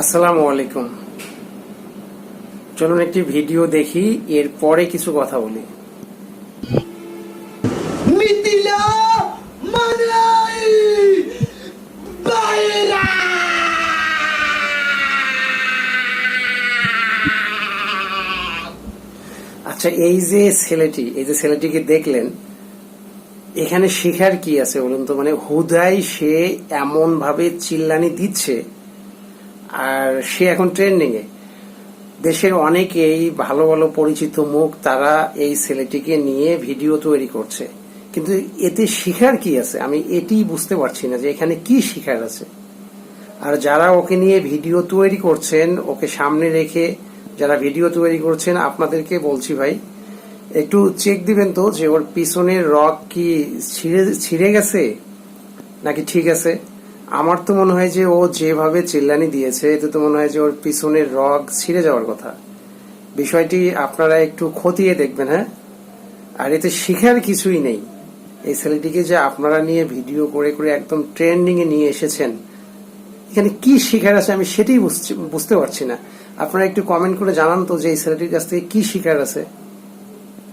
আসসালামু আলাইকুম। চলুন একটি ভিডিও দেখি এরপরে কিছু কথা বলি। মিথিলা মানাই বাইরা। আচ্ছা এই যে ছেলেটি এই যে ছেলেটিকে দেখলেন এখানে শেখার কি আছে বলুন তো? মানে হুদাই সে এমন ভাবে চিল্লানি দিচ্ছে আর সে এখন ট্রেন্ডিং এ। দেশের অনেকেই ভালো ভালো পরিচিত মুখ তারা এই ছেলেটিকে নিয়ে ভিডিও তৈরি করছে। কিন্তু এতে শিখার কি আছে? আমি এটি বুঝতে পারছি না যে এখানে কি শিখার আছে। আর যারা ওকে নিয়ে ভিডিও তৈরি করছেন, ওকে সামনে রেখে যারা ভিডিও তৈরি করছেন, আপনাদেরকে বলছি ভাই, একটু চেক দিবেন তো যে ওর পিছনের রক কি ছিঁড়ে ছিঁড়ে গেছে? নাকি ঠিক আছে? আমার তো মনে হয় যে ও যেভাবে চিল্লানি দিয়েছে, এতে তো মনে হয় যে ওর পিছনের রগ ছিঁড়ে যাওয়ার কথা। বিষয়টি আপনারা একটু খতিয়ে দেখবেন হ্যাঁ? আর এতে শিখার কিছুই নেই। এই ছেলেটিকে যে আপনারা নিয়ে ভিডিও করে করে একদম ট্রেন্ডিং এ নিয়ে এসেছেন, এখানে কি শিখার আছে আমি সেটাই বুঝতে পারছি না। আপনারা একটু কমেন্ট করে জানান তো যে এই ছেলেটির কাছ থেকে কি শিখার আছে।